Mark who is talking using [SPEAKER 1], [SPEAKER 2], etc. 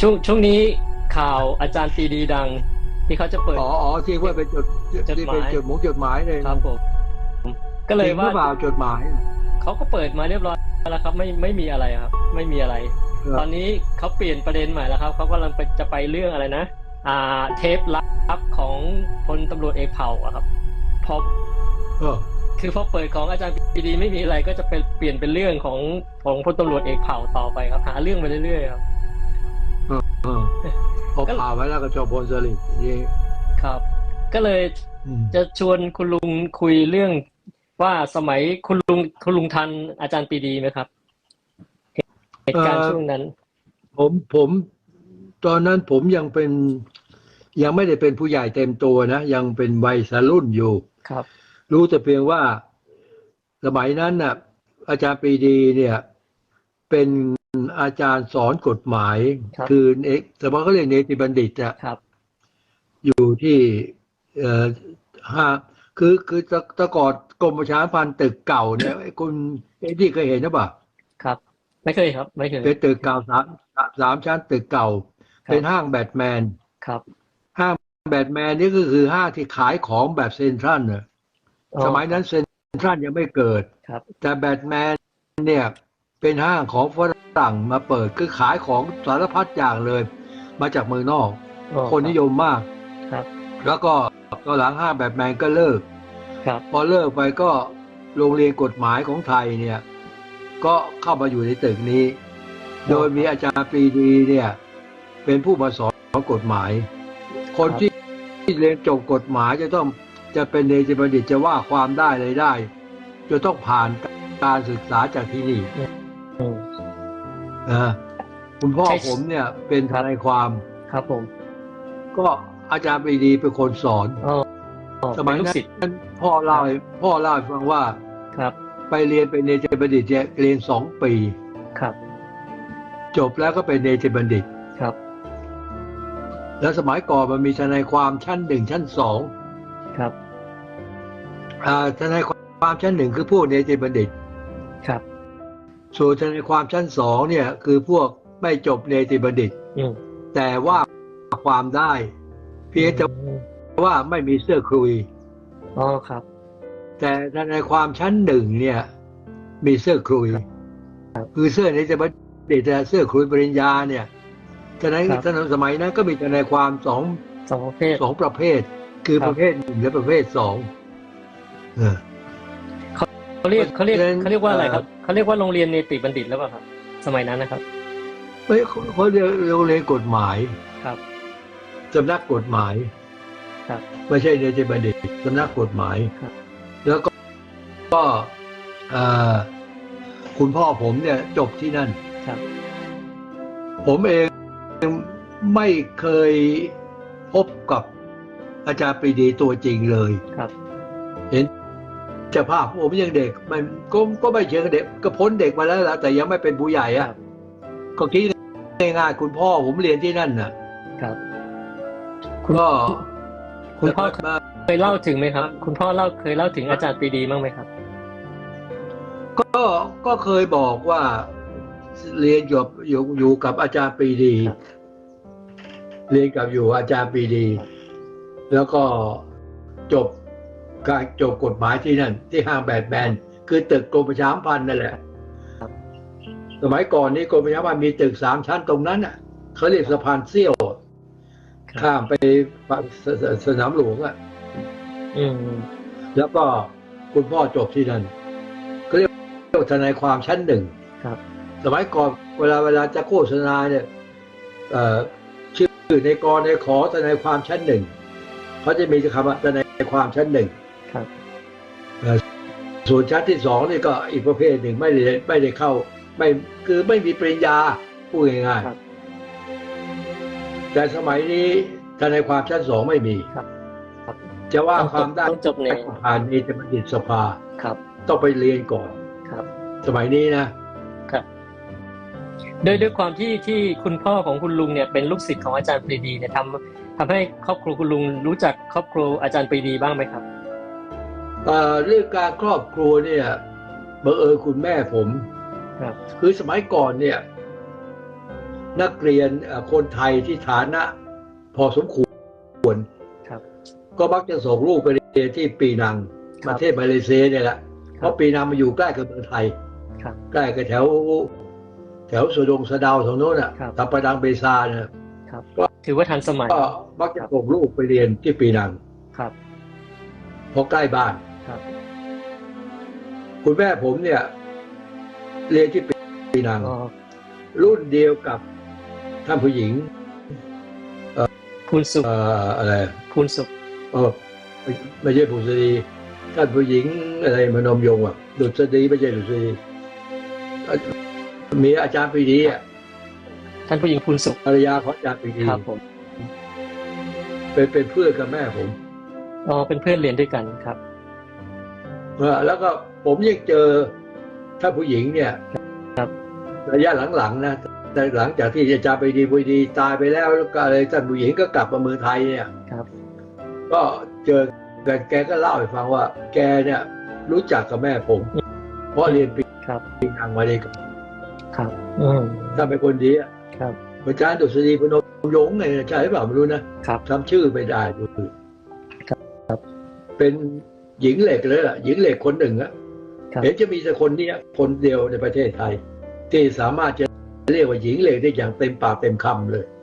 [SPEAKER 1] ช่วงช่วงนี้ข่าวอาจารย์ปรีดีดัง ที่เขาจะเปิด
[SPEAKER 2] อ๋ออ๋อที่ว่าเป็นจด
[SPEAKER 1] จด
[SPEAKER 2] ที่
[SPEAKER 1] หมาย
[SPEAKER 2] เป็นจดหมงจดหมายเลย
[SPEAKER 1] ครับผมก็เลย
[SPEAKER 2] จริงห
[SPEAKER 1] ว่า
[SPEAKER 2] รือเปล่าจดหมาย
[SPEAKER 1] เขาก็เปิดมาเรียบร้อยแล้วครับ ไม่ไม่มีอะไรครับ ไม่มีอะไร
[SPEAKER 2] ครับ
[SPEAKER 1] ตอนนี้เขาเปลี่ยนประเด็นใหม่แล้วครับเขากำลังไปจะไปเรื่องอะไรนะ อ่า เทปลับของพลตำรวจเอกเผ่าอะครับพอ
[SPEAKER 2] เออ
[SPEAKER 1] คือพอเปิดของอาจารย์ปรีดีไม่มีอะไรก็จะเป็นเปลี่ยนเป็นเรื่องของของพลตำรวจเอกเผ่าต่อไปครับหาเรื่องไปเรื่อยๆครับ
[SPEAKER 2] เออ พอผ่าไว้แล้วก็จบพลสลิดนี่
[SPEAKER 1] ครับ ก็เลย
[SPEAKER 2] อืม
[SPEAKER 1] จะชวนคุณลุงคุยเรื่องว่าสมัยคุณลุงคุณลุงทันอาจารย์ปรีดีไหมครับเหตุการณ์ช่วงนั้น
[SPEAKER 2] ผมผมตอนนั้นผมยังเป็นยังไม่ได้เป็นผู้ใหญ่เต็มตัวนะยังเป็นวัยรุ่นอยู่
[SPEAKER 1] ครับ
[SPEAKER 2] รู้แต่เพียงว่าสมัยนั้นน่ะ อาจารย์ปรีดีเนี่ยเป็น อาจารย์สอนกฎหมาย
[SPEAKER 1] ครับ
[SPEAKER 2] อเอกสมัยเขาเรียกเนติบัณฑิตอะ
[SPEAKER 1] ครับ
[SPEAKER 2] อยู่ที่เอ่อห้าคือคือตะตะกอนกรมประชาสัมพันธ์ตึกเก่าเนี่ยไอ้คุณไอ้ที่เคยเห็นหรือเปล่า
[SPEAKER 1] ครับ ไม่เคยครับ ไม่เคย
[SPEAKER 2] เป็นตึกเก่าสามสามชั้นตึกเก่า
[SPEAKER 1] ครับ
[SPEAKER 2] เป็นห้างแบทแมน
[SPEAKER 1] ครับ
[SPEAKER 2] ห้างแบทแมนนี่ก็คือห้างที่ขายของแบบเซ็นทรัลเนี่ย
[SPEAKER 1] อ๋อ
[SPEAKER 2] สมัยนั้นเซ็นทรัลยังไม่เกิด
[SPEAKER 1] ครับ
[SPEAKER 2] แต่แบทแมนเนี่ย เป็นห้างของฝรั่งมาเปิดคือขายของสารพัดอย่างเลย มาจากเมืองนอก
[SPEAKER 1] อ๋อ
[SPEAKER 2] คนนิยมมาก
[SPEAKER 1] ครับ
[SPEAKER 2] แล้วก็ตอนหลังห้างแบทแมนก็เลิก
[SPEAKER 1] ครับ
[SPEAKER 2] พอเลิกไปก็โรงเรียนกฎหมายของไทยเนี่ย ก็เข้ามาอยู่ในตึกนี้ โดยมีอาจารย์ปรีดีเนี่ย เป็นผู้มาสอนกฎหมาย คนที่เรียนจบกฎหมายจะต้องจะเป็นเดชบัณฑิตจะว่าความได้เลยได้ จะต้องผ่านการศึกษาจากที่นี่
[SPEAKER 1] อืม
[SPEAKER 2] นะคุณพ่อ
[SPEAKER 1] ใช่
[SPEAKER 2] ผมเนี่ยเป็นทนายความ
[SPEAKER 1] ครับผม
[SPEAKER 2] ก็อาจารย์ปรีดีเป็นคนสอน
[SPEAKER 1] อ๋ออ๋อ
[SPEAKER 2] สมัย
[SPEAKER 1] เป็นลูก
[SPEAKER 2] นั้น
[SPEAKER 1] ศิษย์
[SPEAKER 2] พ่อเล่าให้พ่อเล่าให้ฟังว่า
[SPEAKER 1] ครับ
[SPEAKER 2] ไปเรียนเป็นเนติบัณฑิตเนี่ยเรียนสองปี
[SPEAKER 1] ครับ
[SPEAKER 2] จบแล้วก็เป็นเนติบัณฑิต
[SPEAKER 1] ครับ
[SPEAKER 2] แล้วสมัยก่อนมันมีทนายความชั้นหนึ่งชั้นสอง
[SPEAKER 1] ครับ
[SPEAKER 2] อ่าทนายความชั้นหนึ่งคือพวกเนติบัณฑิต
[SPEAKER 1] ครับ
[SPEAKER 2] ส่วนทนายความชั้นสองเนี่ยคือพวกไม่จบเนติบัณฑิต
[SPEAKER 1] อืม
[SPEAKER 2] แต่ว่าความได้ เพียงแต่ว่าไม่มีเสื้อคลุย
[SPEAKER 1] อ๋อครับ
[SPEAKER 2] แต่ทนายความชั้นหนึ่งเนี่ย มีเสื้อคลุยคือเสื้อในจะบัณฑิตแต่เสื้อคลุยปริญญาเนี่ยทนาย
[SPEAKER 1] ครับ
[SPEAKER 2] ทนายสมัยนั้นก็มีทนายความสอง
[SPEAKER 1] สองประเภท
[SPEAKER 2] สองประเภท คือ
[SPEAKER 1] ครับ
[SPEAKER 2] ประเภทหนึ่งและประเภทสองเออ
[SPEAKER 1] เขาเรียกเขาเรียก
[SPEAKER 2] เรียน
[SPEAKER 1] เขาเรียกว่าอะไรครับ
[SPEAKER 2] เอ่อ
[SPEAKER 1] เขาเรียกว่าโรงเรียนเนติบัณฑิตแล้วเปล่าครับ สมัยนั้นนะครับ
[SPEAKER 2] เฮ้ยเขาเขาเรียนโรงเรียนกฎหมาย
[SPEAKER 1] ครับ
[SPEAKER 2] สำนักกฎหมาย
[SPEAKER 1] ครับ
[SPEAKER 2] ไม่ใช่เนติบัณฑิตสำนักกฎหมาย
[SPEAKER 1] ครับ
[SPEAKER 2] แล้วก็ก็เอ่อคุณพ่อผมเนี่ยจบที่นั่น
[SPEAKER 1] ครับ
[SPEAKER 2] ผมเองไม่เคยพบกับอาจารย์ปรีดีตัวจริงเลย
[SPEAKER 1] ครับ
[SPEAKER 2] เห็นเจ้าภาพผมยังเด็ก มันก็ก็ไม่เชิงเด็กก็พ้นเด็กมาแล้วล่ะแต่ยังไม่เป็นผู้ใหญ่
[SPEAKER 1] ค
[SPEAKER 2] อะ
[SPEAKER 1] รับ
[SPEAKER 2] ก็คิดง่ายๆคุณพ่อผมเรียนที่นั่นน่ะ
[SPEAKER 1] ครับคุณ
[SPEAKER 2] ก็
[SPEAKER 1] คุณพ่อ
[SPEAKER 2] มา
[SPEAKER 1] เคยเล่าถึงไหมครับ คุณพ่อเล่าเคยเล่าถึงอาจารย์ปรีดีบ้างไหมครับ
[SPEAKER 2] ก็ก็เคยบอกว่าเรียนอยู่อยู่อยู่กับอาจารย์ปรีดี
[SPEAKER 1] ครับ
[SPEAKER 2] เรียนกับอยู่อาจารย์ปรีดี แล้วก็จบ การจบกฎหมายที่นั่น ที่ห้างแบดแมนคือตึกกรมประชาสัมพันธ์นั่นแหละ
[SPEAKER 1] ครับ
[SPEAKER 2] สมัยก่อนนี้กรมประชาสัมพันธ์มีตึกสามชั้นตรงนั้นอะเขาเรียกสะพานเซี่ยว
[SPEAKER 1] ครับ
[SPEAKER 2] ข้ามไปสสสนามหลวงอะ
[SPEAKER 1] อืม
[SPEAKER 2] แล้วก็คุณพ่อจบที่นั่นก็เรียกว่าทนายความชั้นหนึ่ง
[SPEAKER 1] ครับ
[SPEAKER 2] สมัยก่อนเวลาเวลาจะโฆษณาเนี่ยเอ่อชื่อในกรในขอทนายความชั้นหนึ่งเขาจะมีคำว่าทนายความชั้นหนึ่ง
[SPEAKER 1] ครับ
[SPEAKER 2] ส่วนชั้นที่สองนี่ก็อีกประเภทหนึ่งไม่ได้ไม่ได้เข้า ไม่คือไม่มีปริญญาพูดง่าย
[SPEAKER 1] ครับ
[SPEAKER 2] ๆแต่สมัยนี้ทนายความชั้นสองไม่มี
[SPEAKER 1] ครับครับ
[SPEAKER 2] จะว่า
[SPEAKER 1] ต้อง
[SPEAKER 2] ความได้
[SPEAKER 1] ต้องจบใน
[SPEAKER 2] ผ่านเอจบัณฑิตสภา
[SPEAKER 1] ครับ
[SPEAKER 2] ต้องไปเรียนก่อน
[SPEAKER 1] ครับ
[SPEAKER 2] สมัยนี้นะ
[SPEAKER 1] โดยด้วยความที่ที่คุณพ่อของคุณลุงเนี่ยเป็นลูกศิษย์ของอาจารย์ปรีดีเนี่ยทำทำให้ครอบครัวคุณลุงรู้จักครอบครัวอาจารย์ปรีดีบ้างไหมครับ
[SPEAKER 2] เอ่อเรื่องการครอบครัวเนี่ยบังเอิญคุณแม่ผม
[SPEAKER 1] ครับ
[SPEAKER 2] คือสมัยก่อนเนี่ย นักเรียนเอ่อคนไทยที่ฐานะ พอสมควร
[SPEAKER 1] ครับ
[SPEAKER 2] ก็มักจะส่งลูกไปเรียนที่ปีนัง
[SPEAKER 1] ค
[SPEAKER 2] ป
[SPEAKER 1] รับ
[SPEAKER 2] ระเทศมาเลเซียเนี่ยแหละเพราะปีนังมาอยู่ใกล้กับเมืองไทย
[SPEAKER 1] ครับ
[SPEAKER 2] ใกล้กับแถว แถวสุดงสะเดาวตรงโน้นอะ
[SPEAKER 1] ครับ
[SPEAKER 2] ตับประดังเบซาเนี่ย
[SPEAKER 1] ครับถือว่าทันสมัย
[SPEAKER 2] ก็มักจะส่งลูกไปเรียนที่ปีนัง
[SPEAKER 1] ครับ
[SPEAKER 2] เพราะใกล้บ้าน
[SPEAKER 1] ครับ
[SPEAKER 2] คุณแม่ผมเนี่ย เรียนที่ปีนัง
[SPEAKER 1] อ๋อ
[SPEAKER 2] รุ่นเดียวกับท่านผู้หญิง
[SPEAKER 1] พูนสุข
[SPEAKER 2] เอ่ออะไร
[SPEAKER 1] พูนสุข
[SPEAKER 2] เออไม่ไม่ใช่ผู้สดีท่านผู้หญิงอะไรมนมยงอะดุษฎีไม่ใช่ดุษฎีเอ่อมีอาจารย์ปรีดีอะ
[SPEAKER 1] ท่านผู้หญิงพูนสุข
[SPEAKER 2] ภรรยาของอาจารย์ปรีดี
[SPEAKER 1] ครับผม
[SPEAKER 2] เป็นเป็นเพื่อนกับแม่ผม
[SPEAKER 1] อ๋อเป็นเพื่อนเรียนด้วยกันครับ
[SPEAKER 2] เออ แล้วก็ผมยังเจอท่านผู้หญิงเนี่ย
[SPEAKER 1] ครับ
[SPEAKER 2] ระยะหลังๆนะแต่หลังจากที่อาจารย์ปรีดีปรีดีตายไปแล้วแล้วก็อะไรท่านผู้หญิงก็กลับมาเมืองไทยเนี่ย
[SPEAKER 1] ครับ
[SPEAKER 2] ก็เจอกันแกก็เล่าให้ฟังว่า แกเนี่ยรู้จักกับแม่ผม เพราะเรียนปี
[SPEAKER 1] ครับ
[SPEAKER 2] นังมาเลยกับ
[SPEAKER 1] ครับอืม
[SPEAKER 2] ถ้าเป็นคนดีอะ
[SPEAKER 1] ครับ
[SPEAKER 2] อาจารย์ดุษฎีพนมยงค์ไงใช่หรือเปล่าไม่รู้นะครับจำชื่อไม่ได้ดู
[SPEAKER 1] ครับ
[SPEAKER 2] เป็น หญิงเหล็กเลยล่ะ หญิงเหล็กคนหนึ่งอะ
[SPEAKER 1] ครับ
[SPEAKER 2] เห็นจะมีแต่คนเนี้ยคนเดียวในประเทศไทย ที่สามารถจะเรียกว่าหญิงเหล็กได้อย่างเต็มปากเต็มคำเลย
[SPEAKER 1] ครับ